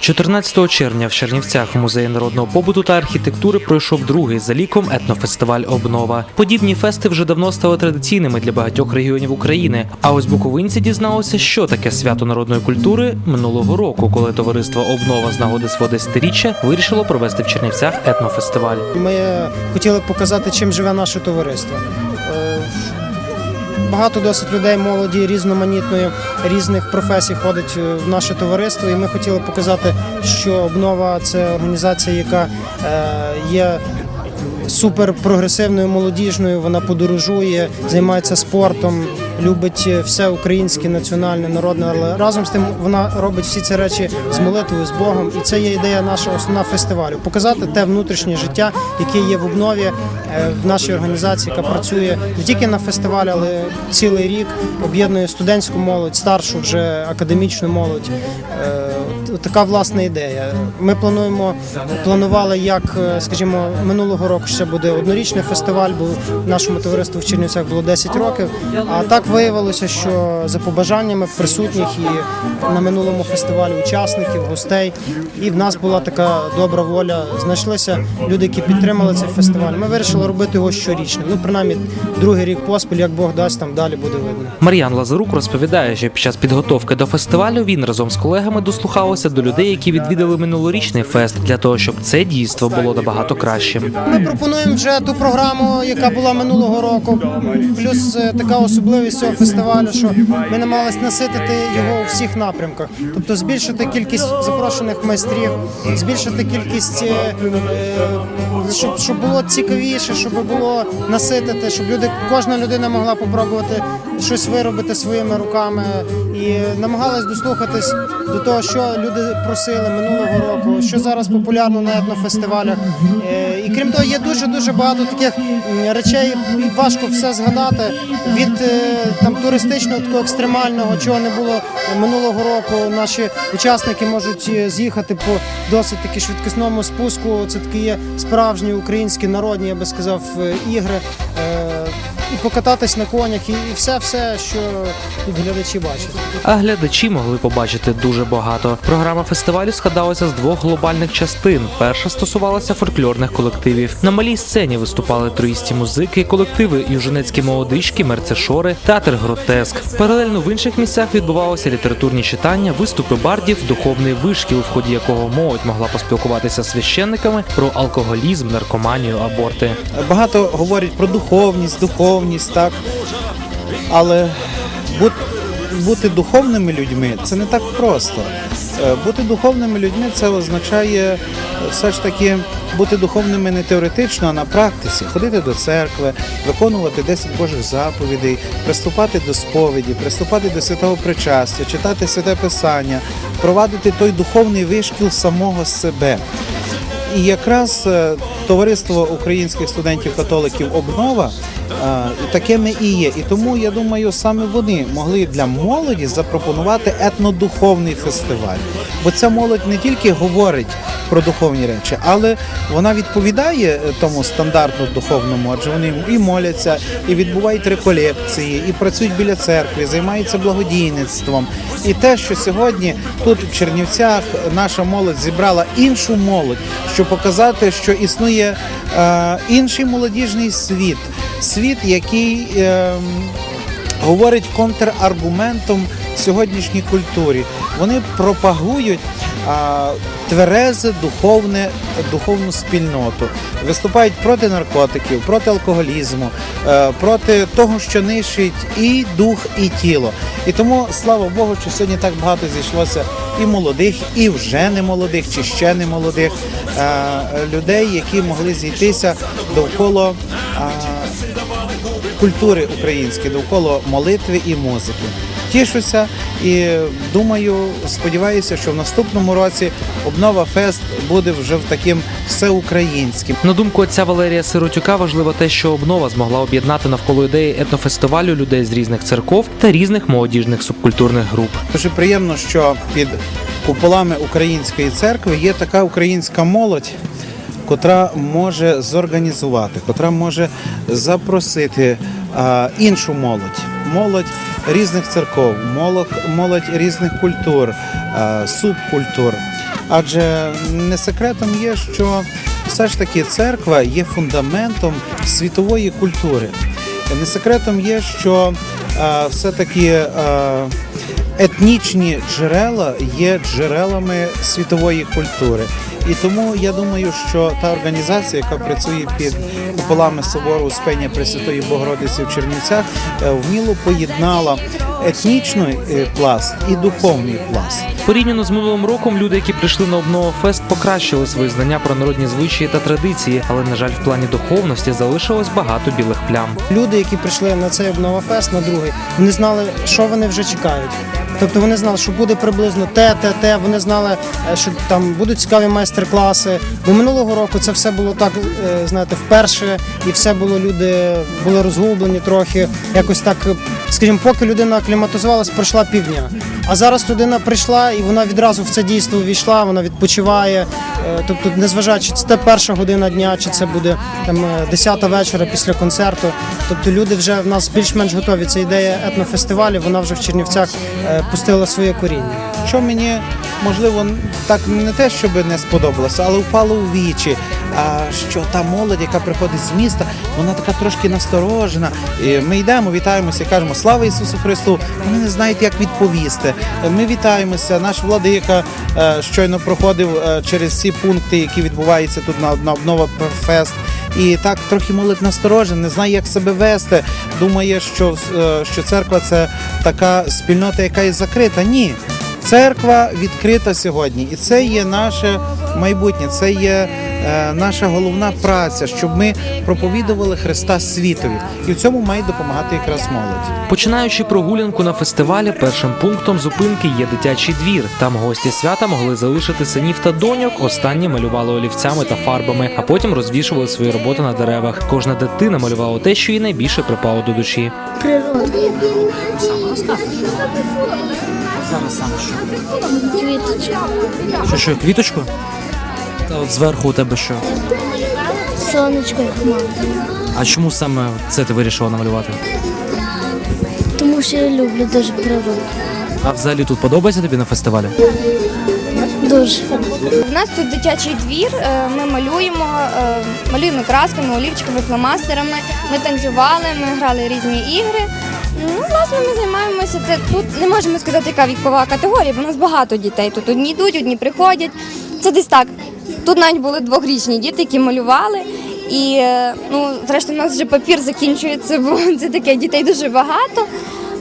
14 червня в Чернівцях у музеї народного побуту та архітектури пройшов другий за ліком етнофестиваль Обнова. Подібні фести вже давно стали традиційними для багатьох регіонів України. А ось буковинці дізналися, що таке свято народної культури минулого року, коли товариство Обнова з нагоди свого десятиріччя вирішило провести в Чернівцях етнофестиваль. Ми хотіли показати, чим живе наше товариство. Багато досить людей молоді, різноманітної, різних професій ходить е, в наше товариство, і ми хотіли показати, що обнова це організація, яка е, є супер прогресивною, молодіжною. Вона подорожує, займається спортом, любить е, все українське, національне, народне, але разом з тим вона робить всі ці речі з молитвою, з Богом. І це є ідея нашого основна фестивалю. Показати те внутрішнє життя, яке є в обнові в нашій організації, яка працює не тільки на фестивалі, але цілий рік об'єднує студентську молодь, старшу вже академічну молодь. Е, Така власна ідея. Ми плануємо планували, як е, скажімо, минулого року ще буде однорічний фестиваль, бо нашому товариству в Чернівцях було 10 років. А так виявилося, що за побажаннями присутніх і на минулому фестивалі учасників, гостей, і в нас була така добра воля. Знайшлися люди, які підтримали цей фестиваль. Ми вирішили робити його щорічним. Ну, принаймні, другий рік поспіль, як Бог дасть, там далі буде видно. Мар'ян Лазарук розповідає, що під час підготовки до фестивалю він разом з колегами дослухався до людей, які відвідали минулорічний фест, для того, щоб це дійство було набагато кращим. Ми пропонуємо вже ту програму, яка була минулого року. Плюс е, така особливість цього фестивалю, що ми намагалися наситити його у всіх напрямках, тобто збільшити кількість запрошених майстрів, збільшити кількість, е, е, щоб, щоб було цікавіше, щоб було наситити, щоб люди, кожна людина могла попробувати щось виробити своїми руками і намагалась дослухатись до того, що люди просили минулого року, що зараз популярно на етнофестивалях. Е, І крім того, є дуже дуже багато таких речей. Важко все згадати від е, там туристичного такого екстремального, чого не було минулого року. Наші учасники можуть е, з'їхати по досить таки швидкісному спуску. Це такі є справжні українські народні, я би сказав, е, ігри. І покататись на конях, і і все, все, що тут глядачі бачать. А глядачі могли побачити дуже багато. Програма фестивалю складалася з двох глобальних частин. Перша стосувалася фольклорних колективів. На малій сцені виступали троїсті музики, колективи Южинецькі молодички, мерцешори, театр гротеск. Паралельно в інших місцях відбувалися літературні читання, виступи бардів, духовний вишкіл, в ході якого молодь могла поспілкуватися з священниками про алкоголізм, наркоманію, аборти. Багато говорять про духовність, духовність, так. Але бути духовними людьми це не так просто. Е, Бути духовними людьми це означає е, все ж таки бути духовними не теоретично, а на практиці, ходити до церкви, виконувати 10 Божих заповідей, приступати до сповіді, приступати до святого причастя, читати святе писання, провадити той духовний вишкіл самого себе. І якраз е, товариство українських студентів-католиків Обнова такими і є. І тому я думаю, саме вони могли для молоді запропонувати етнодуховний фестиваль. Бо ця молодь не тільки говорить про духовні речі, але вона відповідає е, тому стандарту духовному, адже вони і моляться, і відбувають реколекції, і працюють біля церкви, займаються благодійництвом. І те, що сьогодні тут в Чернівцях наша молодь зібрала іншу молодь, щоб показати, що існує е, інший молодіжний світ, світ, який е, говорить контраргументом сьогоднішній культурі. Вони пропагують а, тверезе духовне, духовну спільноту, виступають проти наркотиків, проти алкоголізму, е, проти того, що нищить і дух, і тіло. І тому слава Богу, що сьогодні так багато зійшлося і молодих, і вже не молодих, чи ще не молодих е, людей, які могли зійтися довкола. а, культури української довкола молитви і музики. Тішуся і думаю, сподіваюся, що в наступному році обнова фест буде вже в таким всеукраїнським. На думку отця Валерія Сиротюка, важливо те, що обнова змогла об'єднати навколо ідеї етнофестивалю людей з різних церков та різних молодіжних субкультурних груп. Дуже приємно, що під куполами української церкви є така українська молодь. Котра може зорганізувати, котра може запросити іншу молодь, молодь, різних церков, молодь, різних культур, е, субкультур. Адже не секретом є, що все ж таки церква є фундаментом світової культури. Не секретом є, що е, все-таки е, етнічні джерела є джерелами світової культури. І тому я думаю, що та організація, яка працює під куполами собору Успення Пресвятої Богородиці в Чернівцях, е, вміло поєднала етнічний е, пласт і духовний пласт. Порівняно з минулим роком, люди, які прийшли на обнову фест, покращили свої знання про народні звичаї та традиції, але на жаль, в плані духовності залишилось багато білих плям. Люди, які прийшли на цей обнова фест, на другий, вони знали, що вони вже чекають. Тобто вони знали, що буде приблизно те, те, те. Вони знали, е, що там будуть цікаві майстер-класи. Бо минулого року це все було так, е, знаєте, вперше, і все було люди були розгублені трохи. Якось так, скажімо, поки людина акліматизувалась, пройшла півдня. А зараз людина прийшла і вона відразу в це дійство увійшла, вона відпочиває. Е, Тобто, незважаючи, чи це перша година дня, чи це буде там е, 10 вечора після концерту. Тобто люди вже в нас більш-менш готові. Це ідея етнофестивалю, вона вже в Чернівцях е, пустила своє коріння. Що мені можливо так не те, щоб не сподобалося, але впало у вічі. А що та молодь, яка приходить з міста, вона така трошки насторожена. І ми йдемо, вітаємося кажемо Слава Ісусу Христу! Вони не знають, як відповісти. Ми вітаємося. Наш владика е, щойно проходив е, через всі пункти, які відбуваються тут на, на обнова фест. І так трохи молодь насторожена, не знає, як себе вести. Думає, що, е, що церква це така спільнота, яка є закрита. Ні. Церква відкрита сьогодні, і це є наше майбутнє, це є наша головна праця, щоб ми проповідували Христа світові, і в цьому має допомагати якраз молодь. Починаючи прогулянку на фестивалі, першим пунктом зупинки є дитячий двір. Там гості свята могли залишити синів та доньок. Останні малювали олівцями та фарбами, а потім розвішували свої роботи на деревах. Кожна дитина малювала те, що їй найбільше припало до душі. Природа. Зараз саме що? Квіточка. Що, що квіточку? Та от зверху у тебе що? Сонечко і хмара. А чому саме це ти вирішила намалювати? Тому що я люблю дуже природу. А взагалі тут подобається тобі на фестивалі? Дуже. У нас тут дитячий двір. е, Ми малюємо, е, малюємо красками, олівчиками, фломастерами. Ми танцювали, ми грали різні ігри. Ну, власне, ми займаємося. Це тут не можемо сказати, яка вікова категорія, бо у нас багато дітей. Тут одні йдуть, одні приходять. Це десь так. Тут навіть були двохрічні діти, які малювали. І е, ну, зрештою, у нас вже папір закінчується, бо це таке дітей дуже багато.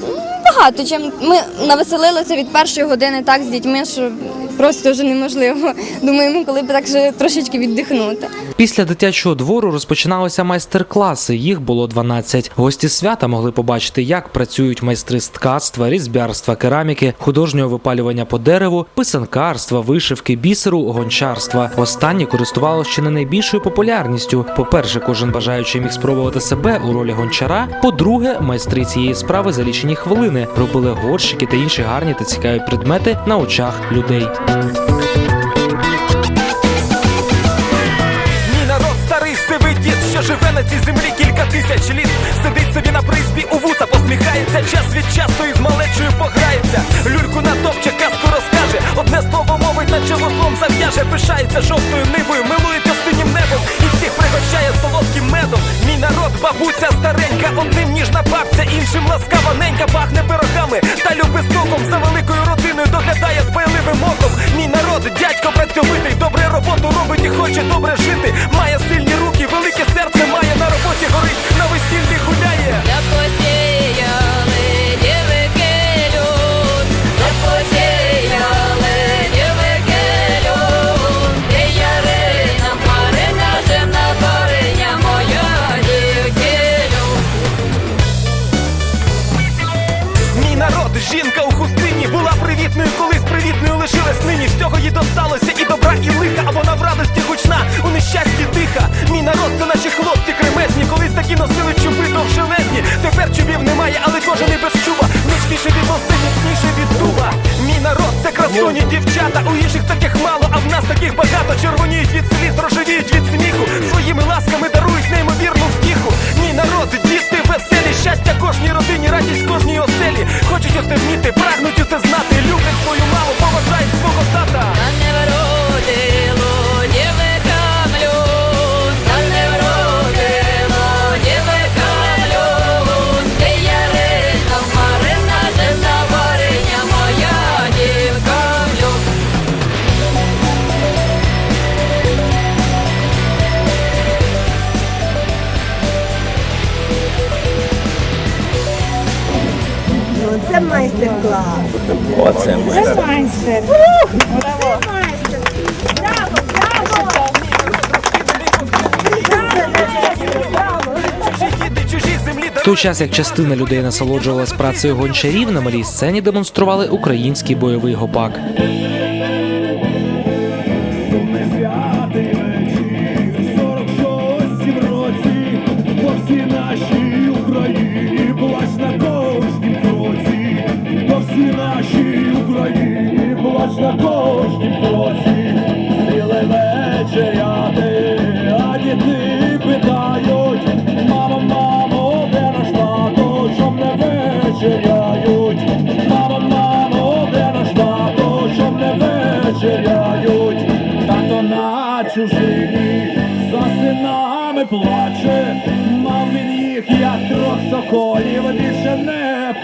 Ну, Багато чим ми навеселилися від першої години так з дітьми, що просто вже неможливо. Думаємо, коли б так же трошечки віддихнути. Після дитячого двору розпочиналися майстер-класи. Їх було 12. Гості свята могли побачити, як працюють майстри з ткацтва, різьбярства, кераміки, художнього випалювання по дереву, писанкарства, вишивки, бісеру, гончарства. Останні користувалося ще не найбільшою популярністю. По-перше, кожен бажаючий міг спробувати себе у ролі гончара. По-друге, майстри цієї справи за лічені хвилини робили горщики та інші гарні та цікаві предмети на очах людей. Пишається жовтою нивою, милується синім небом і всіх пригощає солодким медом. Мій народ, бабуся старенька, одним ніжна бабця, іншим ласкава ненька, пахне пирогами та любить стоком за великою родиною доглядає дбайливим оком. Мій народ, дядько працьовитий, добре роботу робить і хоче добре жити. Має сильні руки, велике серце має на роботі горить, лишилась їй досталося і добра, і лиха, а вона в радості гучна, у нещасті тиха. Мій народ, це наші хлопці кремезні, колись такі носили чуби довшелезні. Тепер чубів немає, але кожен і без чуба. Міцніше від носи, міцніше від дуба. Мій народ, це красуні дівчата. У інших таких мало, а в нас таких багато. Червоніють від сліз, рожевіють від сміху. Своїми ласками дарують неймовірну втіху. Мій народ, той час як частина людей насолоджувалась працею гончарів, на малій сцені демонстрували український бойовий гопак.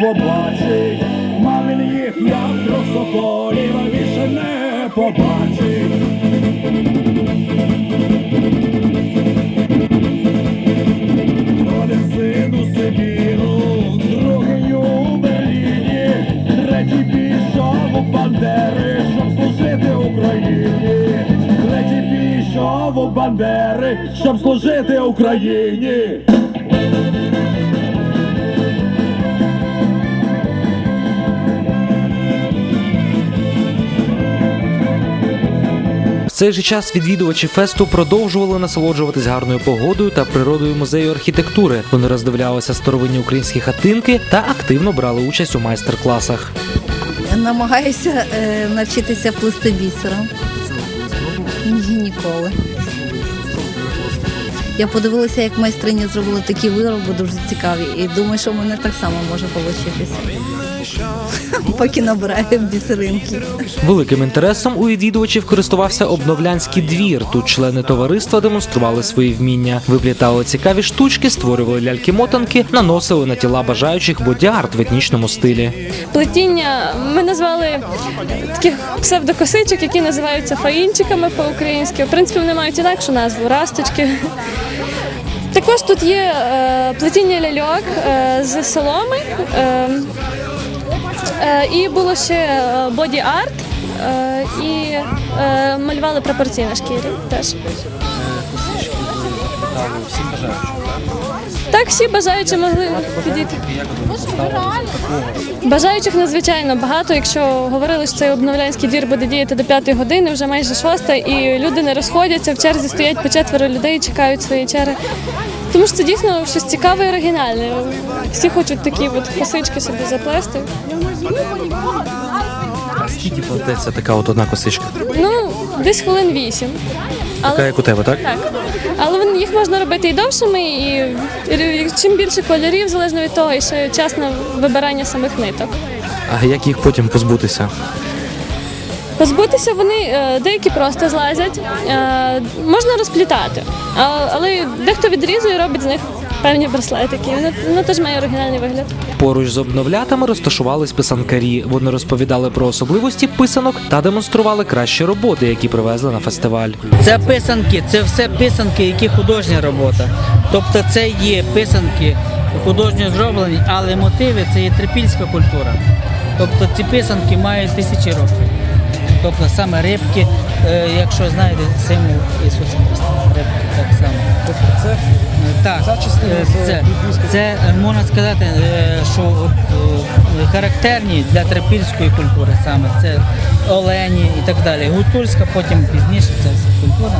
Побачить, мав він їх, як трьох соколів, більше не побачить. Один син у Сибіру, другий у Берліні, третій пішов у Бандери, щоб служити Україні. Третій пішов у Бандери, щоб служити Україні. Цей же час відвідувачі фесту продовжували насолоджуватись гарною погодою та природою музею архітектури. Вони роздивлялися старовинні українські хатинки та активно брали участь у майстер-класах. Намагаюся е, навчитися плести бісером. Ні, ніколи. Я подивилася, як майстриня зробила такі вироби дуже цікаві, і думаю, що в мене так само може вийти. Поки набираю бісеринки. Великим інтересом у відвідувачів користувався обновлянський двір. Тут члени товариства демонстрували свої вміння, виплітали цікаві штучки, створювали ляльки-мотанки, наносили на тіла бажаючих боді-арт в етнічному стилі. плетіння ми назвали таких псевдокосичок, які називаються фаїнчиками по-українськи. В принципі, вони мають інакшу назву расточки. Також тут є е, плетіння ляльок е, з соломи. Е, е, і було ще боді-арт. Е, і е, малювали прапорці на шкірі теж. Так, всі бажаючі могли підійти. Бажаючих надзвичайно багато. Якщо говорили, що цей обновлянський двір буде діяти до п'ятої години, вже майже шоста, і люди не розходяться. В черзі стоять по четверо людей, чекають свої черги. Тому що це дійсно щось цікаве і оригінальне. Всі хочуть такі от косички собі заплести. А скільки плететься така от одна косичка? Ну, десь хвилин вісім. Але як у тебе, так? Так. Але їх можна робити і довшими, і, чим більше кольорів, залежно від того, і ще час на вибирання самих ниток. А як їх потім позбутися? Позбутися вони е, деякі просто злазять, е, можна розплітати, але дехто відрізує і робить з них певні браслетики. Воно, воно теж має оригінальний вигляд. Поруч з обновлятами розташувались писанкарі. Вони розповідали про особливості писанок та демонстрували кращі роботи, які привезли на фестиваль. Це писанки, це все писанки, які художня робота. Тобто це є писанки художньо зроблені, але мотиви це є трипільська культура. Тобто ці писанки мають тисячі років. Тобто саме рибки, е, якщо знаєте, символ Ісуса Христа, рибки так само. Це, так, е, це, це можна сказати, е, що от, характерні для трипільської культури саме. Це олені і так далі. Гуцульська, потім пізніше ця культура.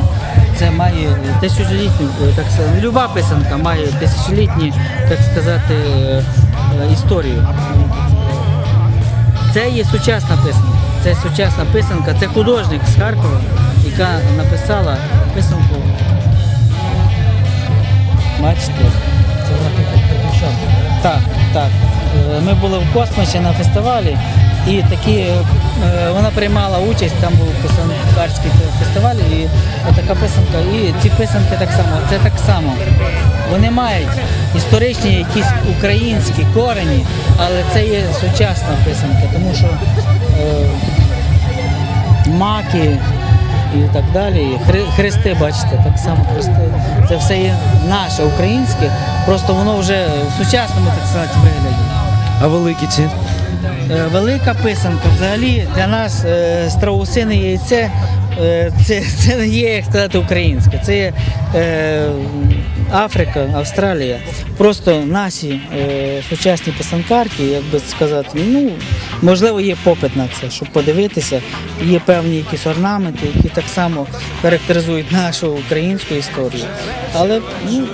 Це має тисячолітню, так сказати, люба писанка має тисячолітні, так сказати, історію. Це є сучасна писанка. Це сучасна писанка, це художник з Харкова, яка написала писанку. Бачите? Це вона Так, так. Е, Ми були в космосі на фестивалі, і такі, е, вона приймала участь, там був писанкарський фестиваль, і така писанка. І ці писанки так само, це так само. Вони мають історичні якісь українські корені, але це є сучасна писанка, тому що маки і так далі. Хрести, бачите, так само хрести. Це все є наше українське, просто воно вже в сучасному, так сказати, вигляді. А великі ці е, велика писанка. Взагалі для нас страусини страусине яйце е, це, це не є, як сказати, українське. Це є е, Африка, Австралія. Просто наші е, сучасні писанкарки, як би сказати, ну можливо, є попит на це, щоб подивитися. Є певні якісь орнаменти, які так само характеризують нашу українську історію. Але ну,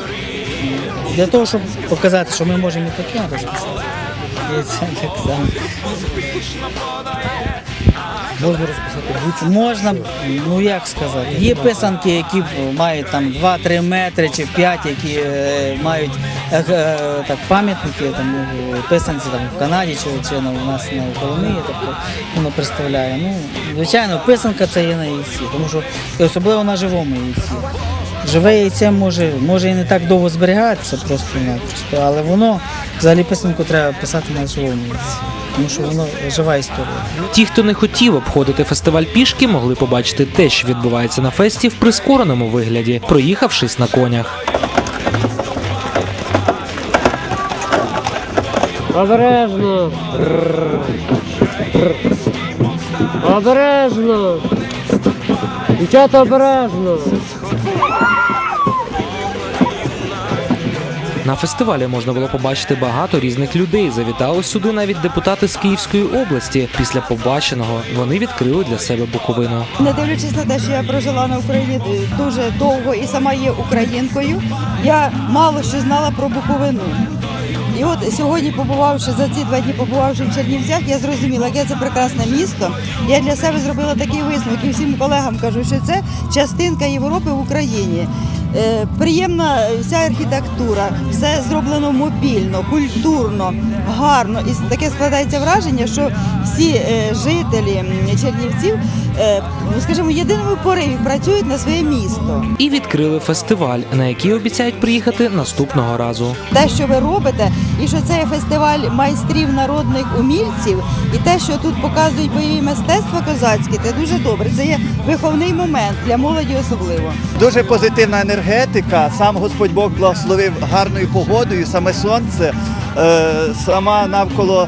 для того, щоб показати, що ми можемо і таке розписати. Це так само. Можна розписати будь Можна, ну як сказати, є писанки, які мають там 2-3 метри чи 5, які е, мають е, е, так, пам'ятники там, е, писанці там, в Канаді чи, чи на, у нас на Коломиї, тобто воно представляє. Ну, звичайно, писанка це є на яйці, тому що особливо на живому яйці. Живе яйце може, може і не так довго зберігатися просто-напросто, але воно взагалі писанку треба писати на живому яйці, тому що воно жива історія. Ті, хто не хотів обходити фестиваль пішки, могли побачити те, що відбувається на фесті в прискореному вигляді, проїхавшись на конях. Обережно. Обережно. Дівчата обережно. На фестивалі можна було побачити багато різних людей. Завітали сюди навіть депутати з Київської області. Після побаченого вони відкрили для себе Буковину. Не дивлячись на те, що я прожила на Україні дуже довго і сама є українкою, я мало що знала про Буковину. І от сьогодні, побувавши за ці два дні, побувавши в Чернівцях, я зрозуміла, яке це прекрасне місто. Я для себе зробила такий висновок і всім колегам кажу, що це частинка Європи в Україні. Е, Приємна вся архітектура, все зроблено мобільно, культурно, гарно. І таке складається враження, що всі е, жителі Чернівців, скажімо, в єдиному пориві працюють на своє місто. І відкрили фестиваль, на який обіцяють приїхати наступного разу. Те, що ви робите, і що це є фестиваль майстрів народних умільців, і те, що тут показують бойові мистецтва козацькі, це дуже добре. Це є виховний момент для молоді особливо. Дуже позитивна енергетика. Сам Господь Бог благословив гарною погодою, саме сонце, е, сама навколо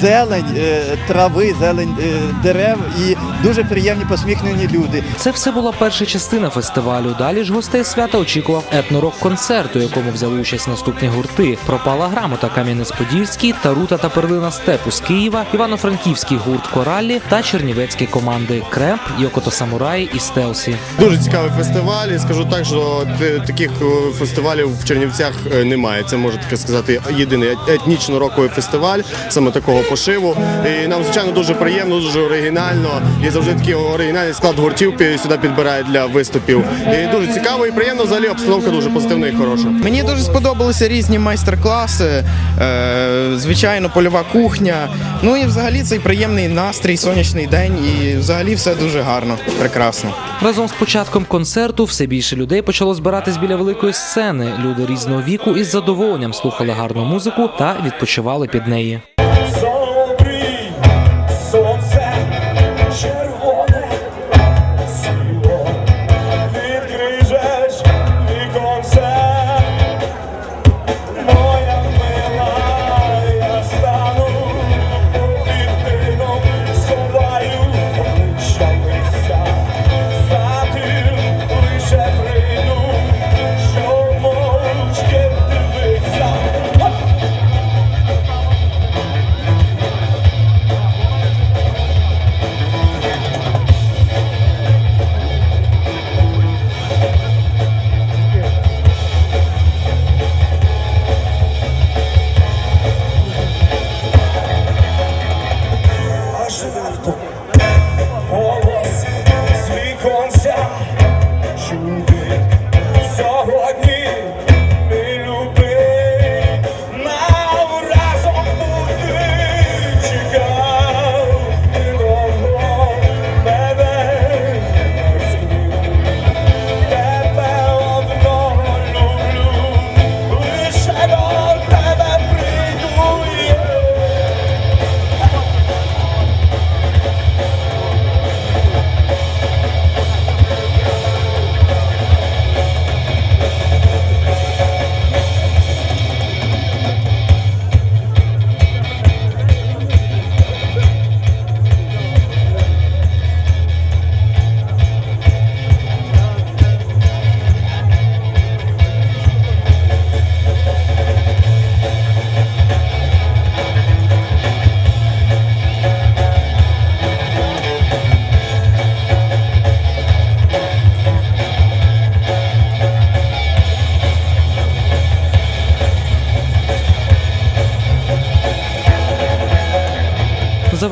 зелень, е, трави, зелень е, дерев і дуже приємні посміхнені люди. Це все була перша частина фестивалю. Далі ж гостей свята очікував етнорок-концерт, у якому взяли участь наступні гурти: Пропала грамота Кам'янець-Подільський, Тарута та Перлина Степу з Києва, Івано-Франківський гурт Кораллі та чернівецькі команди Кремп, Йокото Самураї і Стелсі. Дуже цікавий фестиваль. І скажу так, що таких е, фестивалів в Чернівцях немає. Це можна таке сказати єдиний етнічно-роковий фестиваль саме такого пошиву. І нам звичайно дуже приємно, дуже оригінально. І завжди такий оригінальний склад гуртів сюди підбирають для виступів. І дуже цікаво і приємно. Взагалі обстановка дуже позитивна і хороша. Мені дуже сподобалися різні майстер-класи, е, звичайно, польова кухня. Ну і взагалі цей приємний настрій, сонячний день, і взагалі все дуже гарно, прекрасно. Разом з початком концерту все більше людей почало збиратись біля великої сцени. Люди різного віку із задоволенням слухали гарну музику та відпочивали під неї.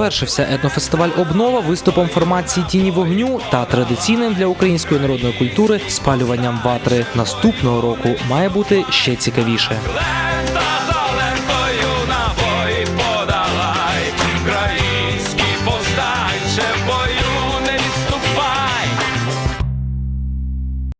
Завершився етнофестиваль Обнова виступом формації Тіні вогню та традиційним для української народної культури спалюванням ватри. Наступного року має бути ще цікавіше.